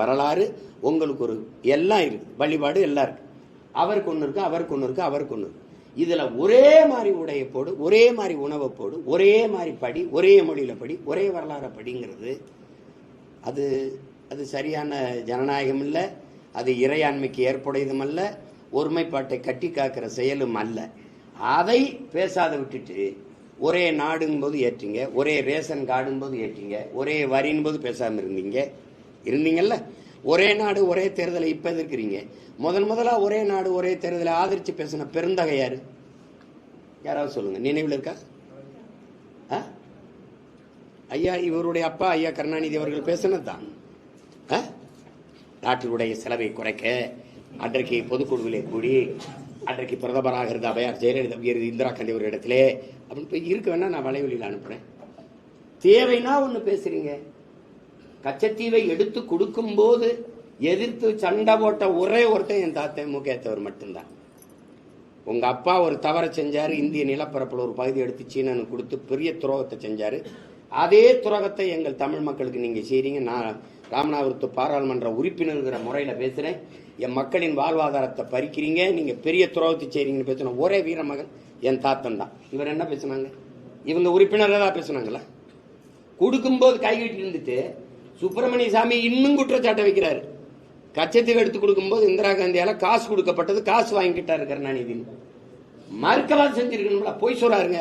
வரலாறு உங்களுக்கு ஒரு எல்லாம் இருக்குது. வழிபாடு எல்லாம் இருக்கு. அவருக்கு ஒன்று இருக்கு அவருக்கு ஒன்று இருக்கு அவருக்கு ஒன்று இருக்கு. இதில் ஒரே மாதிரி உடைய போடு ஒரே மாதிரி உணவை போடு ஒரே மாதிரி படி ஒரே மொழியில் படி ஒரே வரலாறை படிங்கிறது அது அது சரியான ஜனநாயகம் இல்லை அது இறையாண்மைக்கு ஏற்புடையதும் அல்ல ஒருமைப்பாட்டை கட்டி காக்கிற செயலும் அல்ல. அதை பேசாத விட்டுட்டு ஒரே நாடுங்கும்போது ஏற்றிங்க ஏற்றீங்க ஒரே ரேஷன் கார்டுங்கும்போது ஏற்றீங்க ஒரே வரின் போது பேசாமல் இருந்தீங்க இருந்தீங்கல்ல? ஒரே நாடு ஒரே தேர்தலை இப்போ எதிர்க்கிறீங்க. முதன் முதலாக ஒரே நாடு ஒரே தேர்தலை ஆதரித்து பேசின பெருந்தகை யார்? யாராவது சொல்லுங்கள் நினைவில் இருக்கா? ஆ? ஐயா இவருடைய அப்பா ஐயா கருணாநிதி அவர்கள் பேசினது தான் நாட்டினுடைய செலவை குறைக்க அன்றைக்கு பொதுக்குழுவிலே கூடி அன்றைக்கு பிரதமராக இருந்த அபயார் ஜெயலலிதா உயர் இந்திரா காந்தி ஒரு இடத்திலே அப்படின்னு போய் இருக்க வேணா நான் வலைவெளியில் அனுப்புகிறேன் தேவைன்னா ஒன்று பேசுகிறீங்க கச்சத்தீவை எடுத்து கொடுக்கும்போது எதிர்த்து சண்டை போட்ட ஒரே ஒருத்தன் என் தாத்தா முகேத்தவர் மட்டும்தான். உங்க அப்பா ஒரு தவறை செஞ்சாரு இந்திய நிலப்பரப்புல ஒரு பகுதி எடுத்து சீனனுக்கு கொடுத்து பெரிய துரோகத்தை செஞ்சாரு. அதே துரோகத்தை எங்கள் தமிழ் மக்களுக்கு நீங்க செய்றீங்க. நான் ராமநாதபுரத்து பாராளுமன்ற உறுப்பினர்கிற முறையில பேசுறேன். என் மக்களின் வாழ்வாதாரத்தை பறிக்கிறீங்க நீங்க பெரிய துரோகத்தை செய்றீங்கன்னு பேசின ஒரே வீரமகன் என் தாத்தன் தான் இவர் என்ன பேசுனாங்க? இவங்க உறுப்பினர் தான் பேசுனாங்களா? கொடுக்கும்போது கைகட்டி இருந்துட்டு சுப்பிரமணிய சாமி இன்னும் குற்றச்சாட்டை வைக்கிறாரு. கச்சத்தீவு எடுத்து கொடுக்கும்போது இந்திரா காந்தியால காசு கொடுக்கப்பட்டது காசு வாங்கிக்கிட்டாரு கருணாநிதி மறுக்கலாம் செஞ்சிருக்கணும்ல போய் சொல்றாருங்க.